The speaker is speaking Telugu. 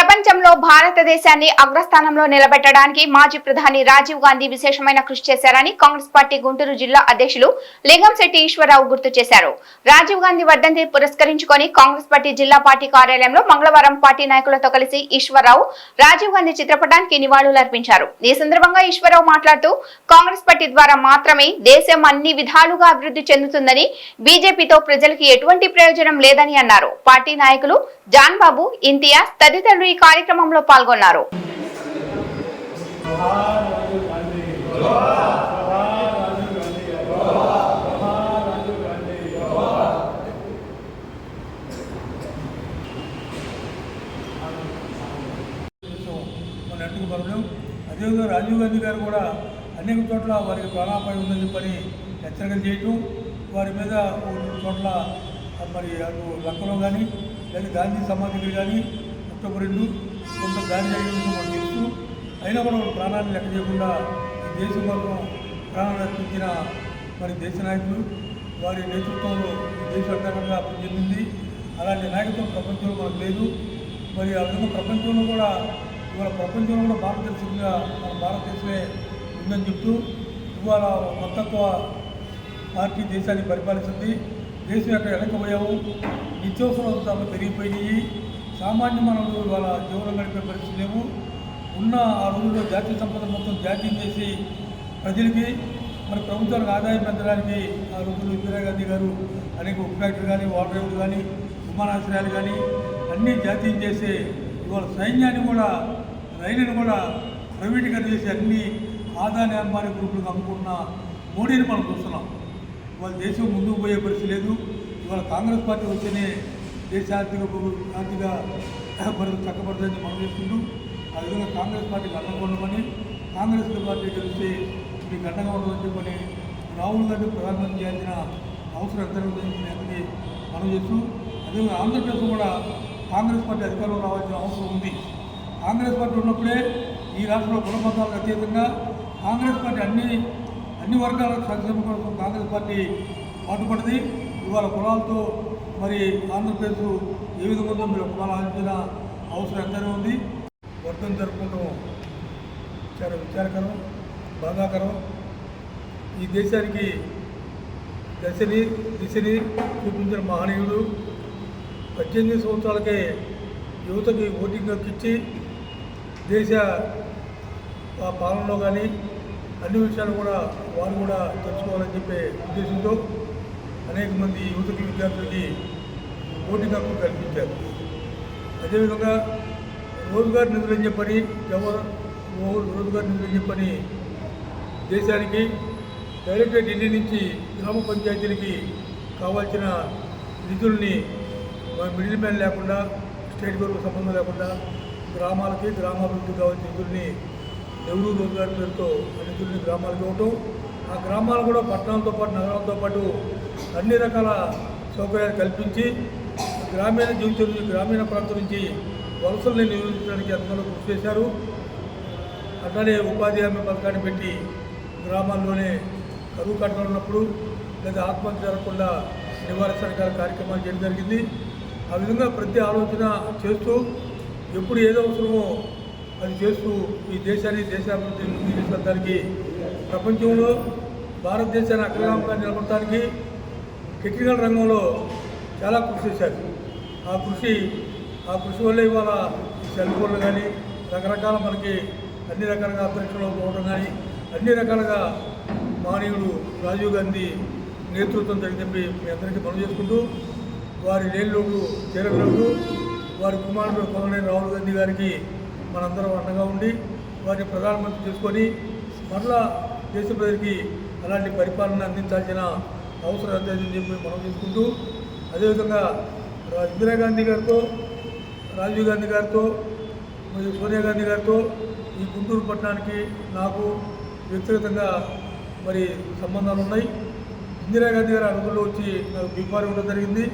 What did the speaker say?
ప్రపంచంలో భారతదేశాన్ని అగ్రస్థానంలో నిలబెట్టడానికి మాజీ ప్రధాని రాజీవ్ గాంధీ విశేషమైన కృషి చేశారని కాంగ్రెస్ పార్టీ గుంటూరు జిల్లా అధ్యక్షులు లింగంశెట్టి ఈశ్వరరావు గుర్తు చేశారు. రాజీవ్ గాంధీ వర్ధంతి పురస్కరించుకొని కాంగ్రెస్ పార్టీ జిల్లా పార్టీ కార్యాలయంలో మంగళవారం పార్టీ నాయకులతో కలిసి ఈశ్వరరావు రాజీవ్ గాంధీ చిత్రపటానికి నివాళులర్పించారు. ఈ సందర్భంగా ఈశ్వరరావు మాట్లాడుతూ కాంగ్రెస్ పార్టీ ద్వారా మాత్రమే దేశం అన్ని విధాలుగా అభివృద్ధి చెందుతుందని బీజేపీతో ప్రజలకు ఎటువంటి ప్రయోజనం లేదని అన్నారు. పార్టీ నాయకులు జాన్బాబు ఇంతియాజ్ తదితరులు ఈ కార్యక్రమంలో పాల్గొన్నారు. అదేవిధంగా రాజీవ్ గాంధీ గారు కూడా అనేక చోట్ల వారికి ప్రాణాపాయం ఉందని చెప్పని హెచ్చరికలు చేయటం వారి మీద చోట్ల మరి అటు లక్కలో కానీ లేదా గాంధీ సమాధి కానీ అక్టోబర్ రెండు కొంత దాడి జరిగినందుకు మనకు తెలుసు. అయినా కూడా ప్రాణాలు ప్రాణాన్ని లెక్క చేయకుండా ఈ దేశం కోసం ప్రాణాలు అర్పించిన మరి దేశ నాయకులు వారి నేతృత్వంలో దేశ దేశం అభివృద్ధి చెందింది అలాంటి నాయకత్వం ప్రపంచంలో మనకు లేదు. మరి ఆ విధంగా ప్రపంచంలో కూడా ఇవాళ ప్రపంచంలో కూడా భారతదేశంగా మన భారతదేశమే ఉందని చెప్తూ ఇవాళ మతత్వ పార్టీ దేశాన్ని పరిపాలిస్తుంది. దేశం ఎక్కడ వెనకపోయాము నిత్యావసర ధరలు పెరిగిపోయినాయి. సామాన్య మానవులు ఇవాళ జీవనం గడిపే పరిస్థితి లేవు. ఉన్న ఆ రోజుల్లో జాతీయ సంపద మొత్తం జాతీయం చేసి ప్రజలకి మరి ప్రభుత్వానికి ఆదాయం పెంచడానికి ఆ రోజుల్లో ఇందిరాగాంధీ గారు అనేక ఉప్పు ఫ్యాక్టరీ కానీ వాటర్ రేవులు కానీ విమానాశ్రయాలు కానీ అన్నీ జాతీయం చేసే ఇవాళ సైన్యాన్ని కూడా రైలుని కూడా ప్రైవేటీకరణ చేసి అన్ని ఆదాని నిర్మాణ గ్రూపులకు అమ్ముకున్న మోడీని మనం చూస్తున్నాం. ఇవాళ దేశం ముందుకు పోయే పరిస్థితి లేదు. ఇవాళ కాంగ్రెస్ పార్టీ వస్తేనే దేశ ఆర్థిక ఆర్థిక పరిస్థితి చక్కబడుతుందని మనం చేసుకుంటూ ఆ విధంగా కాంగ్రెస్ పార్టీకి అండగా ఉండమని కాంగ్రెస్ పార్టీ గెలిస్తే మీకు అండగా ఉండదని చెప్పని రాహుల్ గాంధీ ప్రధానమంత్రి చేయాల్సిన అవసరం ఎంత ఉందని మనం చేస్తూ అదేవిధంగా ఆంధ్రప్రదేశ్ కూడా కాంగ్రెస్ పార్టీ అధికారంలో రావాల్సిన అవసరం ఉంది. కాంగ్రెస్ పార్టీ ఉన్నప్పుడే ఈ రాష్ట్రంలో కులమతాలకు అతీతంగా కాంగ్రెస్ పార్టీ అన్ని అన్ని వర్గాల సంక్షేమం కోసం కాంగ్రెస్ పార్టీ పాటుపడింది. ఇవాళ కులాలతో మరి ఆంధ్రప్రదేశ్ ఏ విధంగా ఉందో మీరు కులాలు ఆలోచించిన అవసరం ఎంతనే ఉంది. వర్ధం జరుపుకుంటాం చాలా విచారకరం బాధాకరం. ఈ దేశానికి దశని దిశని చూపించిన మహనీయుడు పద్దెనిమిది సంవత్సరాలకే యువతకి ఓటింగ్ హక్కిచ్చి దేశ పాలనలో కానీ అన్ని విషయాలు కూడా వారు కూడా తెలుసుకోవాలని చెప్పే ఉద్దేశంతో అనేక మంది యువతకి విద్యార్థులకి ఓటింగ్ హక్కు కల్పించారు. అదేవిధంగా రోజుగారు నిధులని చెప్పని జవహర్ రోజుగారు నిధులని చెప్పని దేశానికి డైరెక్ట్గా ఢిల్లీ నుంచి గ్రామ పంచాయతీలకి కావాల్సిన నిధుల్ని మిడిల్ మ్యాన్ లేకుండా స్టేట్ గవర్నమెంట్ సంబంధం లేకుండా గ్రామాలకి గ్రామాభివృద్ధి కావాల్సిన నిధుల్ని నెహ్రూ రోజ్గార్ పేరుతో ఆ నిధుల్ని గ్రామాలకు ఇవ్వటం ఆ గ్రామాలు కూడా పట్టణాలతో పాటు నగరాలతో పాటు అన్ని రకాల సౌకర్యాలు కల్పించి గ్రామీణ జీవితం నుంచి గ్రామీణ ప్రాంతం నుంచి వలసల్ని నిరోధించడానికి అందరూ కృషి చేశారు. అట్లానే ఉపాధి హామీ పథకాన్ని పెట్టి గ్రామాల్లోనే కరువు కట్టలు ఉన్నప్పుడు లేదా ఆత్మహత్య జరగకుండా నివారించడానికి కార్యక్రమాలు చేయడం జరిగింది. ఆ విధంగా ప్రతి ఆలోచన చేస్తూ ఎప్పుడు ఏదో అవసరమో అది చేస్తూ ఈ దేశాన్ని దేశాభివృద్ధి తీసుకెళ్ళడానికి ప్రపంచంలో భారతదేశాన్ని అగ్రగామంగా నిలబడటానికి టెక్నికల్ రంగంలో చాలా కృషి చేశారు. ఆ కృషి ఆ కృషి వల్ల ఇవాళ ఈ సెల్ ఫోన్లు కానీ రకరకాల మనకి అన్ని రకాలుగా అంతరిక్షంలో పోవడం కానీ అన్ని రకాలుగా మానవుడు రాజీవ్ గాంధీ నేతృత్వం జరిగిందని మీ అందరికీ మనం చేసుకుంటూ వారి లేనిలోపు చేరగలరు వారి కుమారుడు కొమరేని రాహుల్ గాంధీ గారికి మనందరం అండగా ఉండి వారిని ప్రధానమంత్రి చేసుకొని మరలా దేశ ప్రజలకి అలాంటి పరిపాలన అందించాల్సిన అవసరం ఎంతైందని చెప్పి మనం చేసుకుంటూ అదేవిధంగా ఇందిరాగాంధీ గారితో రాజీవ్ గాంధీ గారితో మరియు సోనియా గాంధీ గారితో ఈ గుంటూరు పట్టణానికి నాకు వ్యక్తిగతంగా మరి సంబంధాలు ఉన్నాయి. ఇందిరాగాంధీ గారి అడుగుల్లో వచ్చి నాకు బీఫార్ ఇవ్వడం జరిగింది.